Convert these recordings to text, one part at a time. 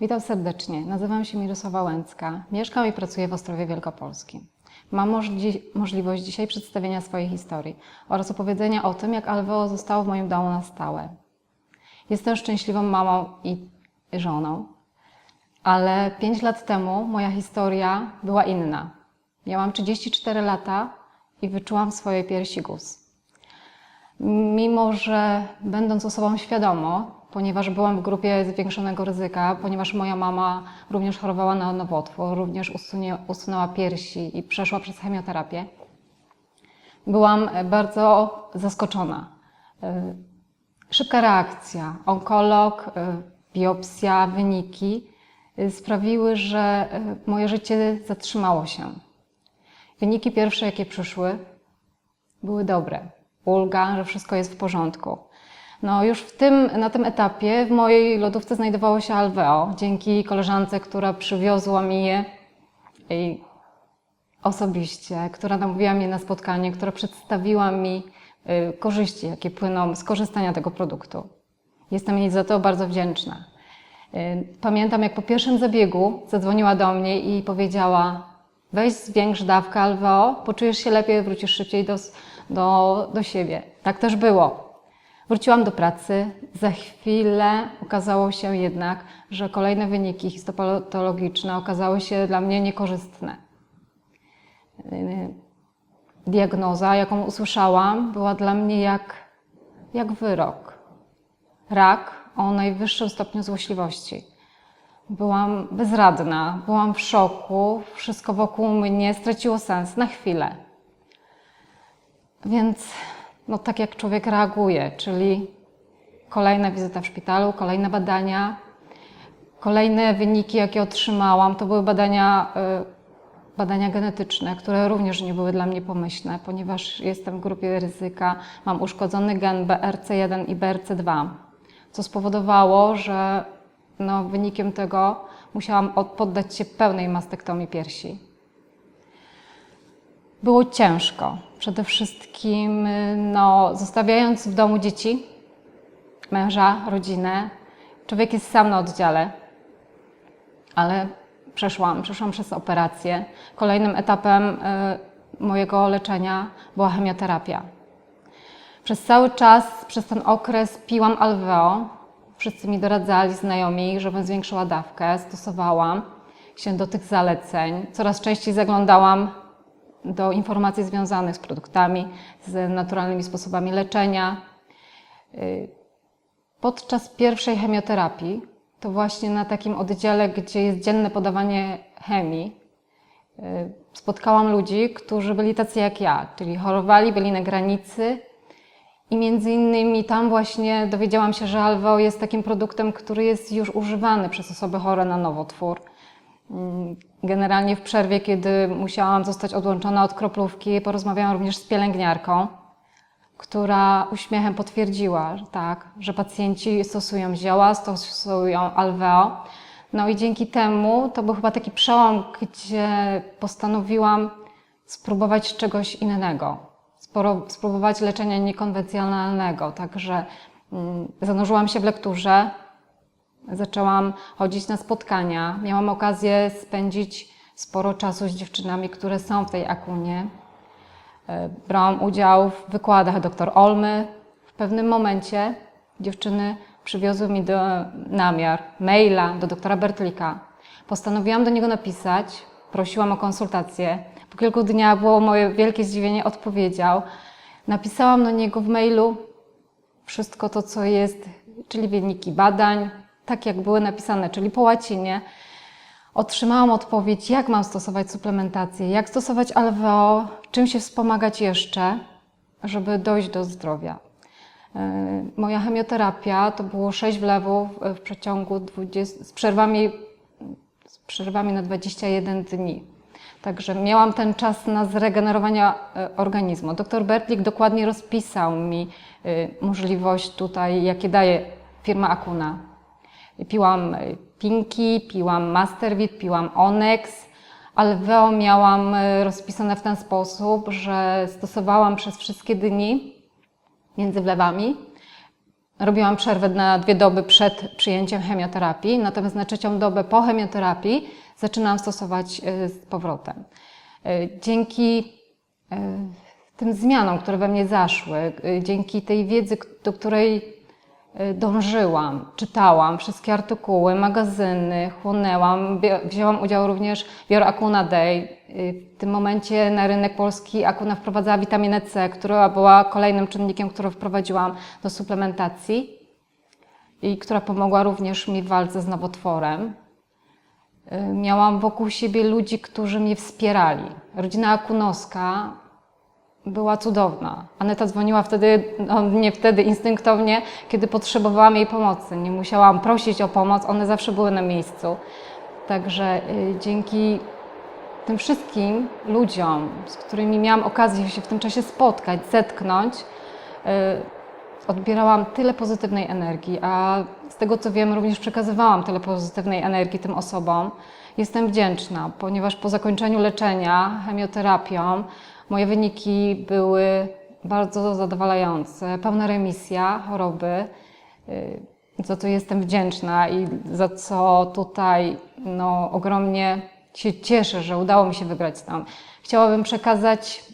Witam serdecznie. Nazywam się Mirosława Łęcka. Mieszkam i pracuję w Ostrowie Wielkopolskim. Mam możli- możliwość dzisiaj przedstawienia swojej historii oraz opowiedzenia o tym, jak Alveo zostało w moim domu na stałe. Jestem szczęśliwą mamą i żoną, ale 5 lat temu moja historia była inna. Miałam 34 lata i wyczułam w swojej piersi guz. Mimo, że będąc osobą świadomą, ponieważ byłam w grupie zwiększonego ryzyka, ponieważ moja mama również chorowała na nowotwór, również usunie, usunęła piersi i przeszła przez chemioterapię, byłam bardzo zaskoczona. Y, Szybka reakcja, onkolog, y, biopsja, wyniki sprawiły, że moje życie zatrzymało się. Wyniki pierwsze, jakie przyszły, były dobre. Ulga, że wszystko jest w porządku. No już w tym, na tym etapie w mojej lodówce znajdowało się Alveo, dzięki koleżance, która przywiozła mi je i osobiście, która namówiła mnie na spotkanie, która przedstawiła mi y, korzyści, jakie płyną z korzystania tego produktu. Jestem jej za to bardzo wdzięczna. Y, Pamiętam, jak po pierwszym zabiegu zadzwoniła do mnie i powiedziała: Weź zwiększ dawkę Alveo, poczujesz się lepiej, wrócisz szybciej do, do, do siebie. Tak też było. Wróciłam do pracy. Za chwilę okazało się jednak, że kolejne wyniki histopatologiczne okazały się dla mnie niekorzystne. Yy, Diagnoza, jaką usłyszałam, była dla mnie jak, jak wyrok. Rak o najwyższym stopniu złośliwości. Byłam bezradna, byłam w szoku, wszystko wokół mnie straciło sens na chwilę. Więc no, tak jak człowiek reaguje, czyli kolejna wizyta w szpitalu, kolejne badania, kolejne wyniki, jakie otrzymałam, to były badania, y, badania genetyczne, które również nie były dla mnie pomyślne, ponieważ jestem w grupie ryzyka, mam uszkodzony gen BRC1 i BRC2, co spowodowało, że no, wynikiem tego musiałam od- poddać się pełnej mastektomii piersi. Było ciężko. Przede wszystkim, y, no, zostawiając w domu dzieci, męża, rodzinę, człowiek jest sam na oddziale, ale przeszłam, przeszłam przez operację. Kolejnym etapem y, mojego leczenia była chemioterapia. Przez cały czas, przez ten okres piłam Alveo. Wszyscy mi doradzali, znajomi, żebym zwiększyła dawkę. Stosowałam się do tych zaleceń. Coraz częściej zaglądałam do informacji związanych z produktami, z naturalnymi sposobami leczenia. Y, Podczas pierwszej chemioterapii, to właśnie na takim oddziale, gdzie jest dzienne podawanie chemii, y, spotkałam ludzi, którzy byli tacy jak ja, czyli chorowali, byli na granicy i między innymi tam właśnie dowiedziałam się, że Alveo jest takim produktem, który jest już używany przez osoby chore na nowotwór. Mm, Generalnie w przerwie, kiedy musiałam zostać odłączona od kroplówki, porozmawiałam również z pielęgniarką, która uśmiechem potwierdziła, że tak, że pacjenci stosują zioła, stosują Alveo. No i dzięki temu to był chyba taki przełom, gdzie postanowiłam spróbować czegoś innego, spróbować leczenia niekonwencjonalnego. Także mm, zanurzyłam się w lekturze, Zaczęłam chodzić na spotkania. Miałam okazję spędzić sporo czasu z dziewczynami, które są w tej akunie. E, Brałam udział w wykładach dr Olmy. W pewnym momencie dziewczyny przywiozły mi do namiar maila do doktora Bertlika. Postanowiłam do niego napisać, prosiłam o konsultację. Po kilku dniach było moje wielkie zdziwienie, odpowiedział. Napisałam do niego w mailu wszystko to, co jest, czyli wyniki badań, tak jak były napisane, czyli po łacinie. Otrzymałam odpowiedź, jak mam stosować suplementację, jak stosować Alveo, czym się wspomagać jeszcze, żeby dojść do zdrowia. Yy, Moja chemioterapia to było 6 wlewów w przeciągu 20, z przerwami, z przerwami na 21 dni. Także miałam ten czas na zregenerowanie e, organizmu. Dr Bertlik dokładnie rozpisał mi y, możliwość tutaj, jakie daje firma Akuna. Piłam y, Pinki, piłam Mastervit, piłam Onyx. Alveo miałam y, rozpisane w ten sposób, że stosowałam przez wszystkie dni między wlewami robiłam przerwę na dwie doby przed przyjęciem chemioterapii, natomiast na trzecią dobę po chemioterapii zaczynałam stosować y, z powrotem. Dzięki tym zmianom, które we mnie zaszły, dzięki tej wiedzy, do której dążyłam, czytałam wszystkie artykuły, magazyny, chłonęłam, wzięłam udział również w Your Acuna Day. Y, W tym momencie na rynek polski Acuna wprowadzała witaminę C, która była kolejnym czynnikiem, który wprowadziłam do suplementacji i która pomogła również mi w walce z nowotworem. Y, Miałam wokół siebie ludzi, którzy mnie wspierali. Rodzina Akunowska była cudowna. Aneta dzwoniła wtedy, no nie wtedy, instynktownie, kiedy potrzebowałam jej pomocy. Nie musiałam prosić o pomoc, one zawsze były na miejscu. Także y, dzięki tym wszystkim ludziom, z którymi miałam okazję się w tym czasie spotkać, zetknąć, y, odbierałam tyle pozytywnej energii, a z tego co wiem, również przekazywałam tyle pozytywnej energii tym osobom. Jestem wdzięczna, ponieważ po zakończeniu leczenia chemioterapią moje wyniki były bardzo zadowalające, pełna remisja choroby, y, za co jestem wdzięczna i za co tutaj no, ogromnie się cieszę, że udało mi się wygrać tam. Chciałabym przekazać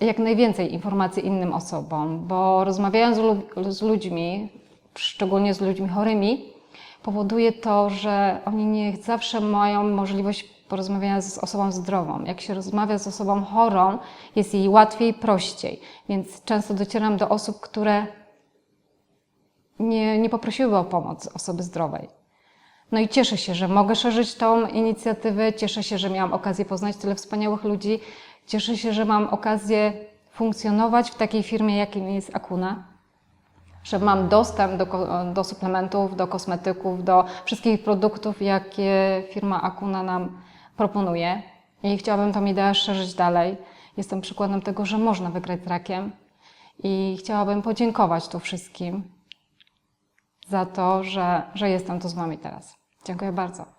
jak najwięcej informacji innym osobom, bo rozmawiając z, lu- z ludźmi, szczególnie z ludźmi chorymi, powoduje to, że oni nie zawsze mają możliwość porozmawiania z osobą zdrową. Jak się rozmawia z osobą chorą, jest jej łatwiej, prościej. Więc często docieram do osób, które nie, nie poprosiłyby o pomoc osoby zdrowej. No i cieszę się, że mogę szerzyć tą inicjatywę, cieszę się, że miałam okazję poznać tyle wspaniałych ludzi, cieszę się, że mam okazję funkcjonować w takiej firmie, jakim jest Akuna, że mam dostęp do, do suplementów, do kosmetyków, do wszystkich produktów, jakie firma Akuna nam proponuje. I chciałabym tą ideę szerzyć dalej. Jestem przykładem tego, że można wygrać z rakiem i chciałabym podziękować tu wszystkim za to, że, że jestem tu z Wami teraz. Dziękuję bardzo.